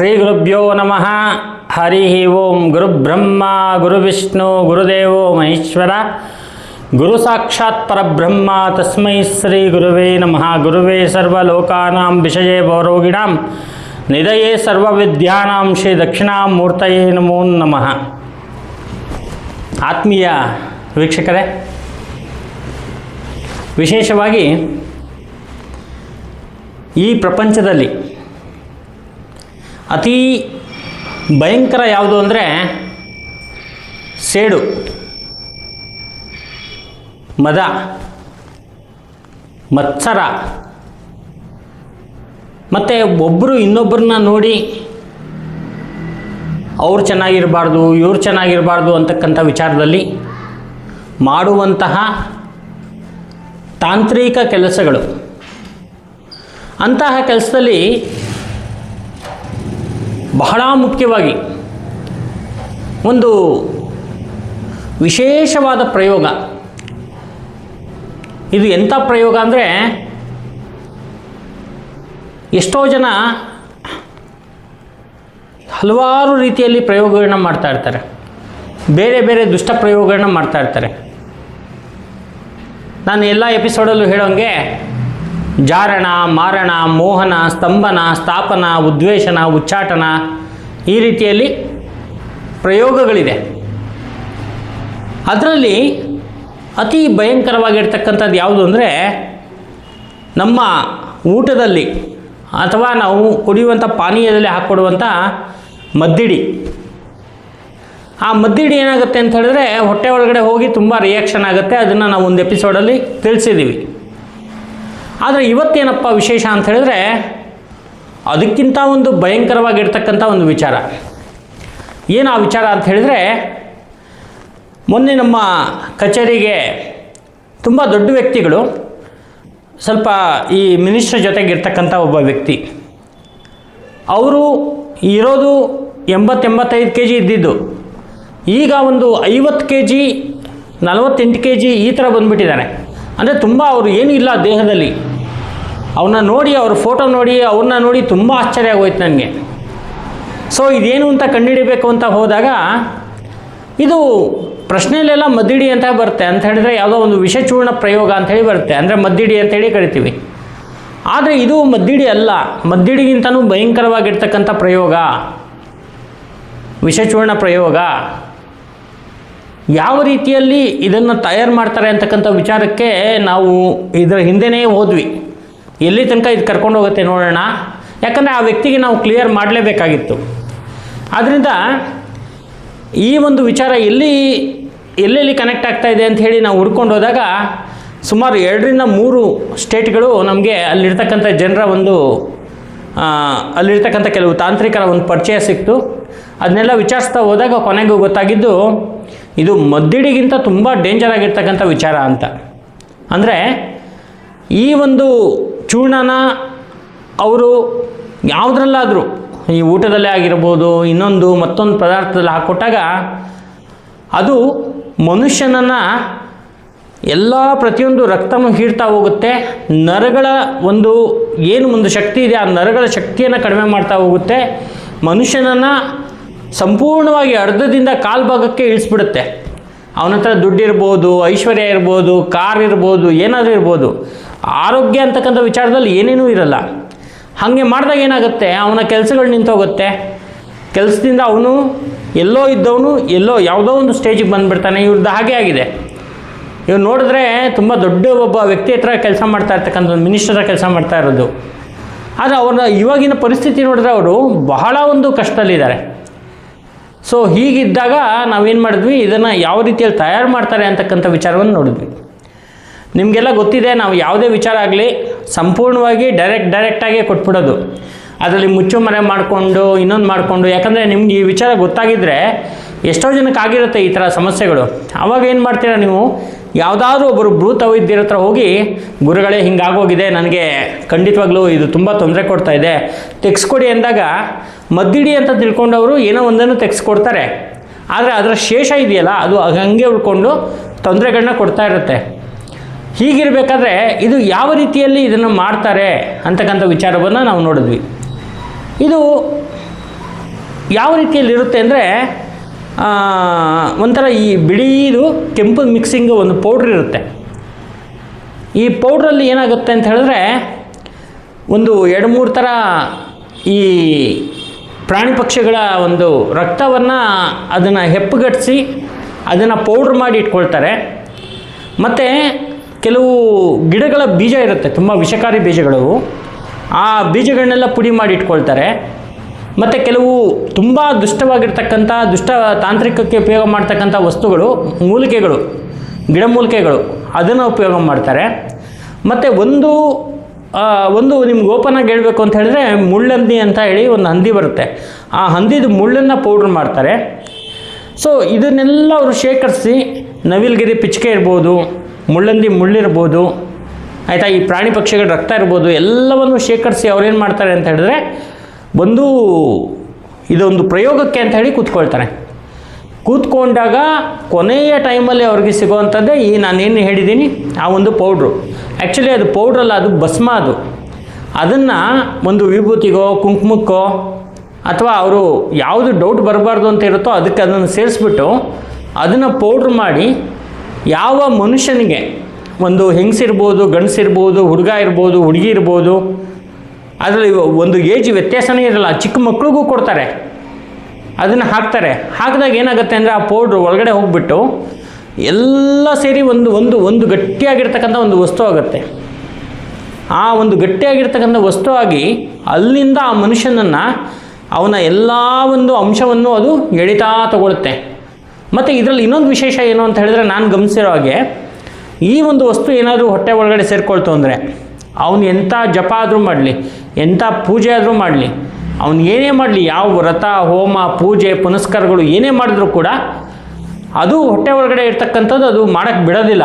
ಶ್ರೀಗುರುಭ್ಯೋ ನಮಃ. ಹರಿ ಓಂ ಗುರುಬ್ರಹ್ಮ ಗುರುವಿಷ್ಣು ಗುರುದೇವೋ ಮಹೇಶ್ವರ. ಗುರು ಸಾಕ್ಷಾತ್ ಪರಬ್ರಹ್ಮ, ತಸ್ಮೈ ಶ್ರೀ ಗುರುವೇ ನಮಃ. ಗುರುವೇ ಸರ್ವಲೋಕಾನಾಂ ವಿಷಯೇ ಭವರೋಗಿಣಾಂ ನಿಧಯೇ ಸರ್ವವಿದ್ಯಾನಾಂ ಶ್ರೀ ದಕ್ಷಿಣಾಮೂರ್ತಯೇ ನಮೋ ನಮಃ. ಆತ್ಮೀಯ ವೀಕ್ಷಕರೇ, ವಿಶೇಷವಾಗಿ ಈ ಪ್ರಪಂಚದಲ್ಲಿ ಅತೀ ಭಯಂಕರ ಯಾವುದು ಅಂದರೆ ಸೇಡು. ಮದ. ಮತ್ಸರ. ಮತ್ತು ಒಬ್ಬರು ಇನ್ನೊಬ್ಬರನ್ನ ನೋಡಿ ಅವ್ರು ಚೆನ್ನಾಗಿರಬಾರ್ದು, ಇವ್ರು ಚೆನ್ನಾಗಿರಬಾರ್ದು ಅಂತಕ್ಕಂಥ ವಿಚಾರದಲ್ಲಿ ಮಾಡುವಂತಹ ತಾಂತ್ರಿಕ ಕೆಲಸಗಳು. ಅಂತಹ ಕೆಲಸದಲ್ಲಿ ಬಹಳ ಮುಖ್ಯವಾಗಿ ಒಂದು ವಿಶೇಷವಾದ ಪ್ರಯೋಗ. ಇದು ಎಂಥ ಪ್ರಯೋಗ ಅಂದರೆ ಎಷ್ಟೋ ಜನ ಹಲವಾರು ರೀತಿಯಲ್ಲಿ ಪ್ರಯೋಗಗಳನ್ನ ಮಾಡ್ತಾ ಇರ್ತಾರೆ. ಬೇರೆ ಬೇರೆ ದುಷ್ಟ ಪ್ರಯೋಗಗಳನ್ನ ಮಾಡ್ತಾ ಇರ್ತಾರೆ. ನಾನು ಎಲ್ಲ ಎಪಿಸೋಡಲ್ಲೂ ಹೇಳೋಂಗೆ ಜಾರಣ, ಮಾರಣ, ಮೋಹನ, ಸ್ತಂಭನ, ಸ್ಥಾಪನ, ಉದ್ವೇಷನ, ಉಚ್ಚಾಟನ ಈ ರೀತಿಯಲ್ಲಿ ಪ್ರಯೋಗಗಳಿದೆ. ಅದರಲ್ಲಿ ಅತಿ ಭಯಂಕರವಾಗಿರ್ತಕ್ಕಂಥದ್ದು ಯಾವುದು ಅಂದರೆ ನಮ್ಮ ಊಟದಲ್ಲಿ ಅಥವಾ ನಾವು ಕುಡಿಯುವಂಥ ಪಾನೀಯದಲ್ಲಿ ಹಾಕ್ಕೊಡುವಂಥ ಮದ್ದಿಡಿ. ಆ ಮದ್ದಿಡಿ ಏನಾಗುತ್ತೆ ಅಂತ ಹೇಳಿದ್ರೆ ಹೊಟ್ಟೆ ಒಳಗಡೆ ಹೋಗಿ ತುಂಬ ರಿಯಾಕ್ಷನ್ ಆಗುತ್ತೆ. ಅದನ್ನು ನಾವು ಒಂದು ಎಪಿಸೋಡಲ್ಲಿ ತಿಳಿಸಿದ್ದೀವಿ. ಆದರೆ ಇವತ್ತೇನಪ್ಪ ವಿಶೇಷ ಅಂತ ಹೇಳಿದ್ರೆ ಅದಕ್ಕಿಂತ ಒಂದು ಭಯಂಕರವಾಗಿರ್ತಕ್ಕಂಥ ಒಂದು ವಿಚಾರ. ಏನು ಆ ವಿಚಾರ ಅಂತ ಹೇಳಿದ್ರೆ ಮೊನ್ನೆ ನಮ್ಮ ಕಚೇರಿಗೆ ತುಂಬ ದೊಡ್ಡ ವ್ಯಕ್ತಿಗಳು, ಸ್ವಲ್ಪ ಈ ಮಿನಿಸ್ಟ್ರ್ ಜೊತೆಗಿರ್ತಕ್ಕಂಥ ಒಬ್ಬ ವ್ಯಕ್ತಿ, ಅವರು ಇರೋದು ಎಂಬತ್ತೆಂಬತ್ತೈದು ಕೆ ಜಿ ಇದ್ದಿದ್ದು. ಈಗ ಒಂದು ಐವತ್ತು ಕೆ ಜಿ ನಲವತ್ತೆಂಟು ಕೆ ಜಿ ಈ ಥರ ಬಂದುಬಿಟ್ಟಿದ್ದಾರೆ. ಅಂದರೆ ತುಂಬ ಅವರು ಏನೂ ಇಲ್ಲ ದೇಹದಲ್ಲಿ. ಅವನ್ನ ನೋಡಿ, ಅವ್ರ ಫೋಟೋ ನೋಡಿ, ಅವ್ರನ್ನ ನೋಡಿ ತುಂಬ ಆಶ್ಚರ್ಯ ಆಗೋಯ್ತು ನನಗೆ. ಸೊ ಇದೇನು ಅಂತ ಕಂಡುಹಿಡಿಬೇಕು ಅಂತ ಹೋದಾಗ, ಇದು ಪ್ರಶ್ನೆಯಲ್ಲೆಲ್ಲ ಮದ್ದಿಡಿ ಅಂತ ಬರುತ್ತೆ. ಅಂತ ಹೇಳಿದ್ರೆ ಯಾವುದೋ ಒಂದು ವಿಷಚೂರ್ಣ ಪ್ರಯೋಗ ಅಂತ ಹೇಳಿ ಬರುತ್ತೆ. ಅಂದರೆ ಮದ್ದಿಡಿ ಅಂತೇಳಿ ಕರಿತೀವಿ. ಆದರೆ ಇದು ಮದ್ದಿಡಿ ಅಲ್ಲ. ಮದ್ದಿಡಿಗಿಂತನೂ ಭಯಂಕರವಾಗಿರ್ತಕ್ಕಂಥ ಪ್ರಯೋಗ. ವಿಷಚೂರ್ಣ ಪ್ರಯೋಗ. ಯಾವ ರೀತಿಯಲ್ಲಿ ಇದನ್ನು ತಯಾರು ಮಾಡ್ತಾರೆ ಅಂತಕ್ಕಂಥ ವಿಚಾರಕ್ಕೆ ನಾವು ಇದರ ಹಿಂದೆಯೇ ಹೋದ್ವಿ. ಎಲ್ಲಿ ತನಕ ಇದು ಕರ್ಕೊಂಡು ಹೋಗುತ್ತೆ ನೋಡೋಣ. ಯಾಕಂದರೆ ಆ ವ್ಯಕ್ತಿಗೆ ನಾವು ಕ್ಲಿಯರ್ ಮಾಡಲೇಬೇಕಾಗಿತ್ತು. ಆದ್ದರಿಂದ ಈ ಒಂದು ವಿಚಾರ ಎಲ್ಲಿ, ಎಲ್ಲೆಲ್ಲಿ ಕನೆಕ್ಟ್ ಆಗ್ತಾ ಇದೆ ಅಂತ ಹೇಳಿ ನಾವು ಹುಡ್ಕೊಂಡು ಹೋದಾಗ ಸುಮಾರು ಎರಡರಿಂದ ಮೂರು ಸ್ಟೇಟ್ಗಳು ನಮಗೆ ಅಲ್ಲಿರ್ತಕ್ಕಂಥ ಜನರ ಒಂದು ಅಲ್ಲಿರ್ತಕ್ಕಂಥ ಕೆಲವು ತಾಂತ್ರಿಕರ ಒಂದು ಪರಿಚಯ ಸಿಕ್ತು. ಅದನ್ನೆಲ್ಲ ವಿಚಾರಿಸ್ತಾ ಹೋದಾಗ ಕೊನೆಗೂ ಗೊತ್ತಾಗಿದ್ದು ಇದು ಮದ್ದಿಡಿಗಿಂತ ತುಂಬ ಡೇಂಜರ್ ಆಗಿರ್ತಕ್ಕಂಥ ವಿಚಾರ ಅಂತ. ಅಂದರೆ ಈ ಒಂದು ಚೂರ್ಣನ ಅವರು ಯಾವುದ್ರಲ್ಲಾದರೂ, ಈ ಊಟದಲ್ಲೇ ಆಗಿರ್ಬೋದು, ಇನ್ನೊಂದು ಮತ್ತೊಂದು ಪದಾರ್ಥದಲ್ಲಿ ಹಾಕ್ಕೊಟ್ಟಾಗ ಅದು ಮನುಷ್ಯನನ್ನು ಎಲ್ಲ ಪ್ರತಿಯೊಂದು ರಕ್ತನೂ ಹೀರ್ತಾ ಹೋಗುತ್ತೆ. ನರಗಳ ಒಂದು ಏನು ಒಂದು ಶಕ್ತಿ ಇದೆ, ಆ ನರಗಳ ಶಕ್ತಿಯನ್ನು ಕಡಿಮೆ ಮಾಡ್ತಾ ಹೋಗುತ್ತೆ. ಮನುಷ್ಯನನ್ನು ಸಂಪೂರ್ಣವಾಗಿ ಅರ್ಧದಿಂದ ಕಾಲು ಭಾಗಕ್ಕೆ ಇಳಿಸ್ಬಿಡುತ್ತೆ. ಅವನ ಹತ್ರ ದುಡ್ಡಿರ್ಬೋದು, ಐಶ್ವರ್ಯ ಇರ್ಬೋದು, ಕಾರ್ ಇರ್ಬೋದು, ಏನಾದರೂ ಇರ್ಬೋದು. ಆರೋಗ್ಯ ಅಂತಕ್ಕಂಥ ವಿಚಾರದಲ್ಲಿ ಏನೇನೂ ಇರಲ್ಲ. ಹಾಗೆ ಮಾಡಿದಾಗ ಏನಾಗುತ್ತೆ? ಅವನ ಕೆಲಸಗಳು ನಿಂತೋಗುತ್ತೆ. ಕೆಲಸದಿಂದ ಅವನು ಎಲ್ಲೋ ಇದ್ದವನು ಎಲ್ಲೋ ಯಾವುದೋ ಒಂದು ಸ್ಟೇಜಿಗೆ ಬಂದುಬಿಡ್ತಾನೆ. ಇವ್ರದ್ದು ಹಾಗೆ ಆಗಿದೆ. ಇವ್ರು ನೋಡಿದ್ರೆ ತುಂಬ ದೊಡ್ಡ ಒಬ್ಬ ವ್ಯಕ್ತಿ ಹತ್ರ ಕೆಲಸ ಮಾಡ್ತಾ ಇರ್ತಕ್ಕಂಥ ಒಂದು ಮಿನಿಸ್ಟರ್ ಕೆಲಸ ಮಾಡ್ತಾ ಇರೋದು. ಆದರೆ ಅವ್ರ ಇವಾಗಿನ ಪರಿಸ್ಥಿತಿ ನೋಡಿದ್ರೆ ಅವರು ಬಹಳ ಒಂದು ಕಷ್ಟದಲ್ಲಿದ್ದಾರೆ. ಸೊ ಹೀಗಿದ್ದಾಗ ನಾವೇನು ಮಾಡಿದ್ವಿ? ಇದನ್ನು ಯಾವ ರೀತಿಯಲ್ಲಿ ತಯಾರು ಮಾಡ್ತಾರೆ ಅಂತಕ್ಕಂಥ ವಿಚಾರವನ್ನು ನೋಡಿದ್ವಿ. ನಿಮಗೆಲ್ಲ ಗೊತ್ತಿದೆ, ನಾವು ಯಾವುದೇ ವಿಚಾರ ಆಗಲಿ ಸಂಪೂರ್ಣವಾಗಿ ಡೈರೆಕ್ಟ್ ಡೈರೆಕ್ಟಾಗೇ ಕೊಟ್ಬಿಡೋದು. ಅದರಲ್ಲಿ ಮುಚ್ಚು ಮರೆ ಮಾಡಿಕೊಂಡು, ಇನ್ನೊಂದು ಮಾಡಿಕೊಂಡು, ಯಾಕಂದರೆ ನಿಮ್ಗೆ ಈ ವಿಚಾರ ಗೊತ್ತಾಗಿದ್ದರೆ ಎಷ್ಟೋ ಜನಕ್ಕೆ ಆಗಿರುತ್ತೆ ಈ ಥರ ಸಮಸ್ಯೆಗಳು. ಆವಾಗ ಏನು ಮಾಡ್ತೀರಾ ನೀವು? ಯಾವುದಾದ್ರೂ ಒಬ್ಬರು ಭೂತ ವೈದ್ಯರ ಹತ್ರ ಹೋಗಿ, ಗುರುಗಳೇ ಹಿಂಗಾಗೋಗಿದೆ ನನಗೆ ಖಂಡಿತವಾಗ್ಲೂ ಇದು ತುಂಬ ತೊಂದರೆ ಕೊಡ್ತಾ ಇದೆ, ತೆಗೆಸ್ಕೊಡಿ ಅಂದಾಗ ಮದ್ದಿಡಿ ಅಂತ ತಿಳ್ಕೊಂಡವರು ಏನೋ ಒಂದನ್ನು ತೆಗೆಸ್ಕೊಡ್ತಾರೆ. ಆದರೆ ಅದರ ಶೇಷ ಇದೆಯಲ್ಲ, ಅದು ಹಂಗೆ ಉಳ್ಕೊಂಡು ತೊಂದರೆಗಳನ್ನ ಕೊಡ್ತಾ ಇರುತ್ತೆ. ಹೀಗಿರಬೇಕಾದ್ರೆ ಇದು ಯಾವ ರೀತಿಯಲ್ಲಿ ಇದನ್ನು ಮಾಡ್ತಾರೆ ಅಂತಕ್ಕಂಥ ವಿಚಾರವನ್ನು ನಾವು ನೋಡಿದ್ವಿ. ಇದು ಯಾವ ರೀತಿಯಲ್ಲಿ ಇರುತ್ತೆ ಅಂದರೆ ಒಂಥರ ಈ ಬಿಳಿದು ಕೆಂಪು ಮಿಕ್ಸಿಂಗ್ ಒಂದು ಪೌಡ್ರ್ ಇರುತ್ತೆ. ಈ ಪೌಡ್ರಲ್ಲಿ ಏನಾಗುತ್ತೆ ಅಂತ ಹೇಳಿದ್ರೆ, ಒಂದು ಎರಡು ಮೂರು ಥರ ಈ ಪ್ರಾಣಿ ಪಕ್ಷಿಗಳ ಒಂದು ರಕ್ತವನ್ನು ಅದನ್ನು ಹೆಪ್ಪುಗಟ್ಟಿಸಿ ಅದನ್ನು ಪೌಡ್ರ್ ಮಾಡಿ ಇಟ್ಕೊಳ್ತಾರೆ. ಮತ್ತು ಕೆಲವು ಗಿಡಗಳ ಬೀಜ ಇರುತ್ತೆ, ತುಂಬ ವಿಷಕಾರಿ ಬೀಜಗಳು ಆ ಬೀಜಗಳನ್ನೆಲ್ಲ ಪುಡಿ ಮಾಡಿ ಇಟ್ಕೊಳ್ತಾರೆ. ಮತ್ತು ಕೆಲವು ತುಂಬ ದುಷ್ಟವಾಗಿರ್ತಕ್ಕಂಥ, ದುಷ್ಟ ತಾಂತ್ರಿಕಕ್ಕೆ ಉಪಯೋಗ ಮಾಡ್ತಕ್ಕಂಥ ವಸ್ತುಗಳು, ಮೂಲಿಕೆಗಳು ಗಿಡಮೂಲಿಕೆಗಳು ಅದನ್ನು ಉಪಯೋಗ ಮಾಡ್ತಾರೆ. ಮತ್ತು ಒಂದು ಒಂದು ನಿಮ್ಗೆ ಓಪನ್ ಆಗಿ ಹೇಳಬೇಕು ಅಂತ ಹೇಳಿದ್ರೆ ಮುಳ್ಳಂದಿ ಅಂತ ಹೇಳಿ ಒಂದು ಹಂದಿ ಬರುತ್ತೆ. ಆ ಹಂದಿದು ಮುಳ್ಳನ್ನು ಪೌಡ್ರ್ ಮಾಡ್ತಾರೆ. ಸೊ ಇದನ್ನೆಲ್ಲ ಅವರು ಶೇಖರಿಸಿ, ನವಿಲ್ಗಿರಿ ಪಿಚ್ಕೆ ಇರ್ಬೋದು ಮುಳ್ಳಂದಿ ಮುಳ್ಳಿರ್ಬೋದು ಆಯಿತಾ, ಈ ಪ್ರಾಣಿ ಪಕ್ಷಿಗಳ ರಕ್ತ ಇರ್ಬೋದು, ಎಲ್ಲವನ್ನು ಶೇಖರಿಸಿ ಅವ್ರೇನು ಮಾಡ್ತಾರೆ ಅಂತ ಹೇಳಿದ್ರೆ ಒಂದು ಇದೊಂದು ಪ್ರಯೋಗಕ್ಕೆ ಅಂತ ಹೇಳಿ ಕೂತ್ಕೊಳ್ತಾರೆ. ಕೂತ್ಕೊಂಡಾಗ ಕೊನೆಯ ಟೈಮಲ್ಲಿ ಅವ್ರಿಗೆ ಸಿಗುವಂಥದ್ದೇ ಈ ನಾನೇನು ಹೇಳಿದ್ದೀನಿ, ಆ ಒಂದು ಪೌಡ್ರು. ಆ್ಯಕ್ಚುಲಿ ಅದು ಪೌಡ್ರಲ್ಲ ಅದು ಭಸ್ಮ ಅದು. ಅದನ್ನು ಒಂದು ವಿಭೂತಿಗೋ, ಕುಂಕುಮಕ್ಕೋ, ಅಥವಾ ಅವರು ಯಾವುದು ಡೌಟ್ ಬರಬಾರ್ದು ಅಂತ ಇರುತ್ತೋ ಅದಕ್ಕೆ ಅದನ್ನು ಸೇರಿಸ್ಬಿಟ್ಟು ಅದನ್ನು ಪೌಡ್ರ್ ಮಾಡಿ ಯಾವ ಮನುಷ್ಯನಿಗೆ ಒಂದು ಹೆಂಗಸಿರ್ಬೋದು, ಗಂಡಸಿರ್ಬೋದು, ಹುಡುಗ ಇರ್ಬೋದು, ಹುಡುಗಿ ಇರ್ಬೋದು, ಅದರಲ್ಲಿ ಒಂದು ಏಜ್ ವ್ಯತ್ಯಾಸನೇ ಇರಲ್ಲ. ಚಿಕ್ಕ ಮಕ್ಕಳಿಗೂ ಕೊಡ್ತಾರೆ. ಅದನ್ನು ಹಾಕ್ತಾರೆ. ಹಾಕಿದಾಗ ಏನಾಗುತ್ತೆ ಅಂದರೆ ಆ ಪೌಡ್ರ್ ಒಳಗಡೆ ಹೋಗ್ಬಿಟ್ಟು ಎಲ್ಲ ಸೇರಿ ಒಂದು ಒಂದು ಒಂದು ಗಟ್ಟಿಯಾಗಿರ್ತಕ್ಕಂಥ ಒಂದು ವಸ್ತು ಆಗುತ್ತೆ. ಆ ಒಂದು ಗಟ್ಟಿಯಾಗಿರ್ತಕ್ಕಂಥ ವಸ್ತು ಆಗಿ ಅಲ್ಲಿಂದ ಆ ಮನುಷ್ಯನನ್ನು ಅವನ ಎಲ್ಲ ಒಂದು ಅಂಶವನ್ನು ಅದು ಎಳಿತಾ ತಗೊಳುತ್ತೆ ಮತ್ತು ಇದರಲ್ಲಿ ಇನ್ನೊಂದು ವಿಶೇಷ ಏನು ಅಂತ ಹೇಳಿದ್ರೆ ನಾನು ಗಮನಿಸಿರೋ ಹಾಗೆ, ಈ ಒಂದು ವಸ್ತು ಏನಾದರೂ ಹೊಟ್ಟೆ ಒಳಗಡೆ ಸೇರಿಕೊಳ್ತು ಅಂದರೆ, ಅವನು ಎಂಥ ಜಪ ಆದರೂ ಮಾಡಲಿ ಎಂಥ ಪೂಜೆ ಆದರೂ ಮಾಡಲಿ, ಅವನು ಏನೇ ಮಾಡಲಿ, ಯಾವ ವ್ರತ, ಹೋಮ, ಪೂಜೆ, ಪುನಸ್ಕಾರಗಳು ಏನೇ ಮಾಡಿದ್ರೂ ಕೂಡ, ಅದು ಹೊಟ್ಟೆ ಒಳಗಡೆ ಇರ್ತಕ್ಕಂಥದ್ದು ಅದು ಮಾಡೋಕ್ಕೆ ಬಿಡೋದಿಲ್ಲ.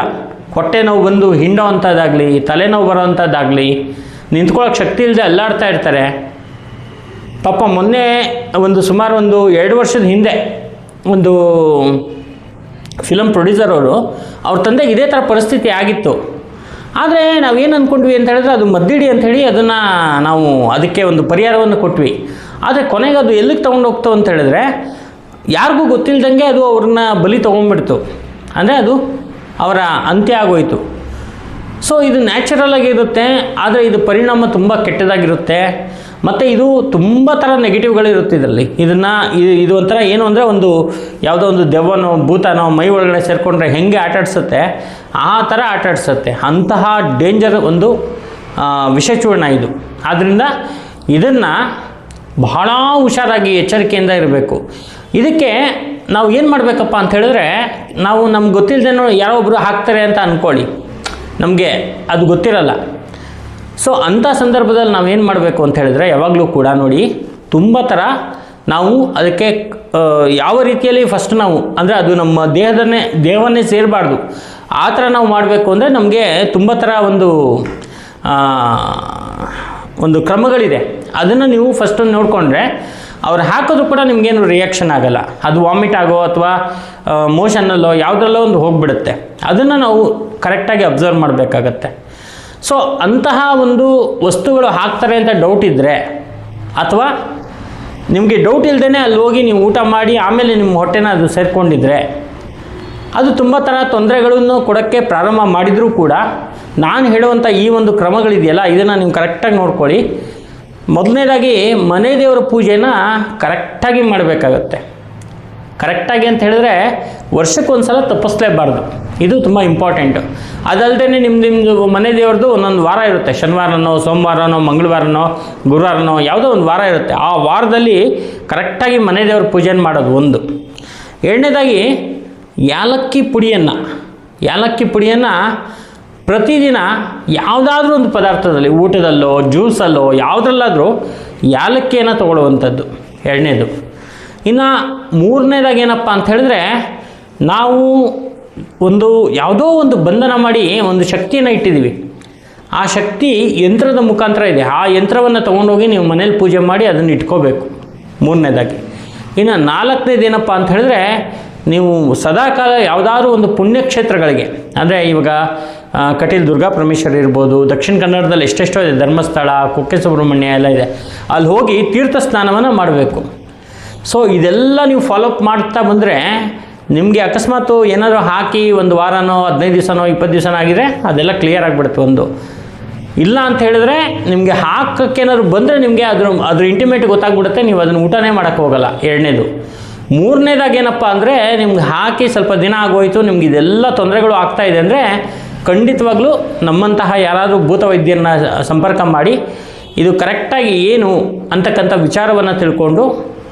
ಹೊಟ್ಟೆ ನೋವು ಬಂದು ಹಿಂಡೋ ಅಂಥದ್ದಾಗಲಿ ತಲೆನೋವು ಬರೋ ಅಂಥದ್ದಾಗಲಿ ನಿಂತ್ಕೊಳ್ಳೋಕೆ ಶಕ್ತಿ ಇಲ್ಲದೆ ಅಲ್ಲಾಡ್ತಾ ಇರ್ತಾರೆ. ಪಾಪ ಮೊನ್ನೆ ಒಂದು ಸುಮಾರು ಒಂದು ಎರಡು ವರ್ಷದ ಹಿಂದೆ ಒಂದು ಫಿಲಮ್ ಪ್ರೊಡ್ಯೂಸರ್ ಅವರು, ಅವ್ರ ತಂದೆಗೆ ಇದೇ ಥರ ಪರಿಸ್ಥಿತಿ ಆಗಿತ್ತು. ಆದರೆ ನಾವೇನು ಅಂದ್ಕೊಂಡ್ವಿ ಅಂತ ಹೇಳಿದ್ರೆ ಅದು ಮದ್ದಿಡಿ ಅಂತ ಹೇಳಿ ಅದನ್ನು ನಾವು ಅದಕ್ಕೆ ಒಂದು ಪರಿಹಾರವನ್ನು ಕೊಟ್ವಿ. ಆದರೆ ಕೊನೆಗೆ ಅದು ಎಲ್ಲಿಗೆ ತೊಗೊಂಡು ಅಂತ ಹೇಳಿದ್ರೆ ಯಾರಿಗೂ ಗೊತ್ತಿಲ್ಲದಂಗೆ ಅದು ಅವ್ರನ್ನ ಬಲಿ ತೊಗೊಂಡ್ಬಿಡ್ತು. ಅಂದರೆ ಅದು ಅವರ ಅಂತ್ಯ ಆಗೋಯ್ತು. ಸೊ ಇದು ನ್ಯಾಚುರಲ್ ಆಗಿರುತ್ತೆ ಆದರೆ ಇದು ಪರಿಣಾಮ ತುಂಬ ಕೆಟ್ಟದಾಗಿರುತ್ತೆ. ಮತ್ತು ಇದು ತುಂಬ ಥರ ನೆಗೆಟಿವ್ಗಳಿರುತ್ತೆ ಇದರಲ್ಲಿ. ಇದನ್ನು, ಇದು ಇದು ಒಂಥರ ಏನು ಅಂದರೆ ಒಂದು ಯಾವುದೋ ಒಂದು ದೆವ್ವನೋ, ಭೂತನೋ, ಮೈ ಒಳಗಡೆ ಸೇರಿಕೊಂಡ್ರೆ ಹೆಂಗೆ ಆಟಾಡ್ಸುತ್ತೆ ಆ ಥರ ಆಟಾಡ್ಸುತ್ತೆ ಅಂತಹ ಡೇಂಜರ್ ಒಂದು ವಿಷಚೂರ್ಣ ಇದು. ಆದ್ದರಿಂದ ಇದನ್ನು ಬಹಳ ಹುಷಾರಾಗಿ ಎಚ್ಚರಿಕೆಯಿಂದ ಇರಬೇಕು. ಇದಕ್ಕೆ ನಾವು ಏನು ಮಾಡಬೇಕಪ್ಪ ಅಂತ ಹೇಳಿದ್ರೆ, ನಾವು ನಮ್ಗೆ ಗೊತ್ತಿಲ್ಲದೇನೋ ಯಾರೋ ಒಬ್ಬರು ಹಾಕ್ತಾರೆ ಅಂತ ಅಂದ್ಕೊಳ್ಳಿ ನಮಗೆ ಅದು ಗೊತ್ತಿರಲ್ಲ. ಸೊ ಅಂಥ ಸಂದರ್ಭದಲ್ಲಿ ನಾವೇನು ಮಾಡಬೇಕು ಅಂತ ಹೇಳಿದ್ರೆ, ಯಾವಾಗಲೂ ಕೂಡ ನೋಡಿ, ತುಂಬ ಥರ ನಾವು ಅದಕ್ಕೆ ಯಾವ ರೀತಿಯಲ್ಲಿ ಫಸ್ಟ್ ನಾವು, ಅಂದರೆ ಅದು ನಮ್ಮ ದೇಹದನ್ನೇ, ದೇಹವನ್ನೇ ಸೇರಬಾರ್ದು. ಆ ಥರ ನಾವು ಮಾಡಬೇಕು ಅಂದರೆ ನಮಗೆ ತುಂಬ ಥರ ಒಂದು ಒಂದು ಕ್ರಮಗಳಿದೆ. ಅದನ್ನು ನೀವು ಫಸ್ಟ್ ನೋಡಿಕೊಂಡ್ರೆ, ಅವ್ರು ಹಾಕೋದು ಕೂಡ ನಿಮಗೇನು ರಿಯಾಕ್ಷನ್ ಆಗಲ್ಲ. ಅದು ವಾಮಿಟ್ ಆಗೋ ಅಥವಾ ಮೋಷನಲ್ಲೋ ಯಾವುದ್ರಲ್ಲೋ ಒಂದು ಹೋಗಿಬಿಡುತ್ತೆ. ಅದನ್ನು ನಾವು ಕರೆಕ್ಟಾಗಿ ಅಬ್ಸರ್ವ್ ಮಾಡಬೇಕಾಗತ್ತೆ. ಸೊ ಅಂತಹ ಒಂದು ವಸ್ತುಗಳು ಹಾಕ್ತಾರೆ ಅಂತ ಡೌಟ್ ಇದ್ದರೆ ಅಥವಾ ನಿಮಗೆ ಡೌಟ್ ಇಲ್ಲದೇ ಅಲ್ಲಿ ಹೋಗಿ ನೀವು ಊಟ ಮಾಡಿ ಆಮೇಲೆ ನಿಮ್ಮ ಹೊಟ್ಟೆನ ಅದು ಸೇರಿಕೊಂಡಿದ್ರೆ, ಅದು ತುಂಬ ಥರ ತೊಂದರೆಗಳನ್ನು ಕೊಡೋಕ್ಕೆ ಪ್ರಾರಂಭ ಮಾಡಿದರೂ ಕೂಡ ನಾನು ಹೇಳುವಂಥ ಈ ಒಂದು ಕ್ರಮಗಳಿದೆಯಲ್ಲ, ಇದನ್ನು ನೀವು ಕರೆಕ್ಟಾಗಿ ನೋಡ್ಕೊಳ್ಳಿ. ಮೊದಲನೇದಾಗಿ ಮನೆ ದೇವರ ಪೂಜೆನ ಕರೆಕ್ಟಾಗಿ ಮಾಡಬೇಕಾಗತ್ತೆ. ಕರೆಕ್ಟಾಗಿ ಅಂತ ಹೇಳಿದ್ರೆ ವರ್ಷಕ್ಕೊಂದು ಸಲ ತಪ್ಪಿಸ್ಲೇಬಾರ್ದು. ಇದು ತುಂಬ ಇಂಪಾರ್ಟೆಂಟು. ಅದಲ್ಲದೆ ನಿಮ್ಮ ನಿಮ್ಮದು ಮನೆ ದೇವ್ರದ್ದು ಒಂದೊಂದು ವಾರ ಇರುತ್ತೆ. ಶನಿವಾರನೋ, ಸೋಮವಾರನೋ, ಮಂಗಳವಾರನೋ, ಗುರುವಾರನೋ ಯಾವುದೋ ಒಂದು ವಾರ ಇರುತ್ತೆ. ಆ ವಾರದಲ್ಲಿ ಕರೆಕ್ಟಾಗಿ ಮನೆ ದೇವ್ರ ಪೂಜೆ ಮಾಡೋದು ಒಂದು. ಎರಡನೇದಾಗಿ ಯಾಲಕ್ಕಿ ಪುಡಿಯನ್ನು. ಯಾಲಕ್ಕಿ ಪುಡಿಯನ್ನು ಪ್ರತಿದಿನ ಯಾವುದಾದ್ರೂ ಒಂದು ಪದಾರ್ಥದಲ್ಲಿ, ಊಟದಲ್ಲೋ, ಜ್ಯೂಸಲ್ಲೋ, ಯಾವುದ್ರಲ್ಲಾದರೂ ಯಾಲಕ್ಕಿಯನ್ನು ತಗೊಳ್ಳುವಂಥದ್ದು. ಎರಡನೇದು. ಇನ್ನು ಮೂರನೇದಾಗಿ ಏನಪ್ಪ ಅಂತ ಹೇಳಿದ್ರೆ, ನಾವು ಒಂದು ಯಾವುದೋ ಒಂದು ಬಂಧನ ಮಾಡಿ ಒಂದು ಶಕ್ತಿಯನ್ನು ಇಟ್ಟಿದ್ದೀವಿ. ಆ ಶಕ್ತಿ ಯಂತ್ರದ ಮುಖಾಂತರ ಇದೆ. ಆ ಯಂತ್ರವನ್ನು ತೊಗೊಂಡೋಗಿ ನೀವು ಮನೇಲಿ ಪೂಜೆ ಮಾಡಿ ಅದನ್ನು ಇಟ್ಕೋಬೇಕು ಮೂರನೇದಾಗಿ. ಇನ್ನು ನಾಲ್ಕನೇದೇನಪ್ಪ ಅಂತ ಹೇಳಿದ್ರೆ, ನೀವು ಸದಾಕಾಲ ಯಾವುದಾದ್ರೂ ಒಂದು ಪುಣ್ಯಕ್ಷೇತ್ರಗಳಿಗೆ, ಅಂದರೆ ಇವಾಗ ಕಟೀಲ್ ದುರ್ಗಾ ಪರಮೇಶ್ವರ್ ಇರ್ಬೋದು, ದಕ್ಷಿಣ ಕನ್ನಡದಲ್ಲಿ ಎಷ್ಟೆಷ್ಟೋ ಇದೆ, ಧರ್ಮಸ್ಥಳ, ಕುಕ್ಕೆ ಸುಬ್ರಹ್ಮಣ್ಯ ಎಲ್ಲ ಇದೆ. ಅಲ್ಲಿ ಹೋಗಿ ತೀರ್ಥ ಸ್ನಾನವನ್ನು ಮಾಡಬೇಕು. ಸೊ ಇದೆಲ್ಲ ನೀವು ಫಾಲೋಅಪ್ ಮಾಡ್ತಾ ಬಂದರೆ ನಿಮಗೆ ಅಕಸ್ಮಾತು ಏನಾದರೂ ಹಾಕಿ ಒಂದು ವಾರನೋ, ಹದಿನೈದು ದಿವಸನೋ, ಇಪ್ಪತ್ತು ದಿವಸನೋ ಆಗಿದ್ರೆ ಅದೆಲ್ಲ ಕ್ಲಿಯರ್ ಆಗಿಬಿಡುತ್ತೆ ಒಂದು. ಇಲ್ಲ ಅಂತ ಹೇಳಿದ್ರೆ ನಿಮಗೆ ಹಾಕಕ್ಕೆ ಏನಾದ್ರು ಬಂದರೆ ನಿಮಗೆ ಅದ್ರ ಅದ್ರ ಇಂಟಿಮೇಟ್ ಗೊತ್ತಾಗ್ಬಿಡುತ್ತೆ, ನೀವು ಅದನ್ನು ಊಟನೇ ಮಾಡೋಕ್ಕೆ ಹೋಗಲ್ಲ. ಎರಡನೇದು. ಮೂರನೇದಾಗಿ ಏನಪ್ಪ ಅಂದರೆ ನಿಮ್ಗೆ ಹಾಕಿ ಸ್ವಲ್ಪ ದಿನ ಆಗೋಯ್ತು, ನಿಮ್ಗೆ ಇದೆಲ್ಲ ತೊಂದರೆಗಳು ಆಗ್ತಾ ಇದೆ ಅಂದರೆ ಖಂಡಿತವಾಗ್ಲೂ ನಮ್ಮಂತಹ ಯಾರಾದರೂ ಭೂತ ವೈದ್ಯರನ್ನ ಸಂಪರ್ಕ ಮಾಡಿ, ಇದು ಕರೆಕ್ಟಾಗಿ ಏನು ಅಂತಕ್ಕಂಥ ವಿಚಾರವನ್ನು ತಿಳ್ಕೊಂಡು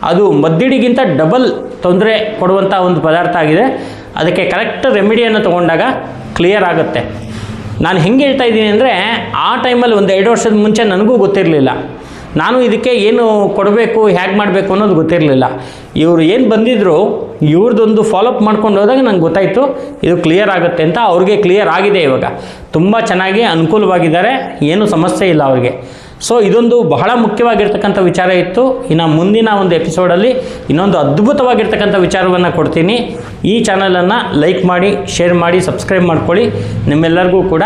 ಅದು ಮದ್ದಿಡಿಗಿಂತ ಡಬಲ್ ತೊಂದರೆ ಕೊಡುವಂಥ ಒಂದು ಪದಾರ್ಥ ಆಗಿದೆ. ಅದಕ್ಕೆ ಕರೆಕ್ಟ್ ರೆಮಿಡಿಯನ್ನು ತೊಗೊಂಡಾಗ ಕ್ಲಿಯರ್ ಆಗುತ್ತೆ. ನಾನು ಹೆಂಗೆ ಹೇಳ್ತಾ ಇದ್ದೀನಿ ಅಂದರೆ, ಆ ಟೈಮಲ್ಲಿ ಒಂದು ಎರಡು ವರ್ಷದ ಮುಂಚೆ ನನಗೂ ಗೊತ್ತಿರಲಿಲ್ಲ. ನಾನು ಇದಕ್ಕೆ ಏನು ಕೊಡಬೇಕು ಹೇಗೆ ಮಾಡಬೇಕು ಅನ್ನೋದು ಗೊತ್ತಿರಲಿಲ್ಲ. ಇವರು ಏನು ಬಂದಿದ್ದರು ಇವ್ರದ್ದೊಂದು ಫಾಲೋಅಪ್ ಮಾಡ್ಕೊಂಡು ಹೋದಾಗ ನಂಗೆ ಗೊತ್ತಾಯಿತು, ಇದು ಕ್ಲಿಯರ್ ಆಗುತ್ತೆ ಅಂತ ಅವ್ರಿಗೆ ಕ್ಲಿಯರ್ ಆಗಿದೆ ಇವಾಗ. ತುಂಬ ಚೆನ್ನಾಗಿ ಅನುಕೂಲವಾಗಿದ್ದಾರೆ, ಏನೂ ಸಮಸ್ಯೆ ಇಲ್ಲ ಅವ್ರಿಗೆ. ಸೊ ಇದೊಂದು ಬಹಳ ಮುಖ್ಯವಾಗಿರ್ತಕ್ಕಂಥ ವಿಚಾರ ಇತ್ತು. ಇನ್ನು ಮುಂದಿನ ಒಂದು ಎಪಿಸೋಡಲ್ಲಿ ಇನ್ನೊಂದು ಅದ್ಭುತವಾಗಿರ್ತಕ್ಕಂಥ ವಿಚಾರವನ್ನು ಕೊಡ್ತೀನಿ. ಈ ಚಾನಲನ್ನು ಲೈಕ್ ಮಾಡಿ ಶೇರ್ ಮಾಡಿ ಸಬ್ಸ್ಕ್ರೈಬ್ ಮಾಡ್ಕೊಳ್ಳಿ. ನಿಮ್ಮೆಲ್ಲರಿಗೂ ಕೂಡ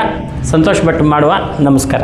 ಸಂತೋಷ ಭಟ್ ಮಾಡುವ. ನಮಸ್ಕಾರ.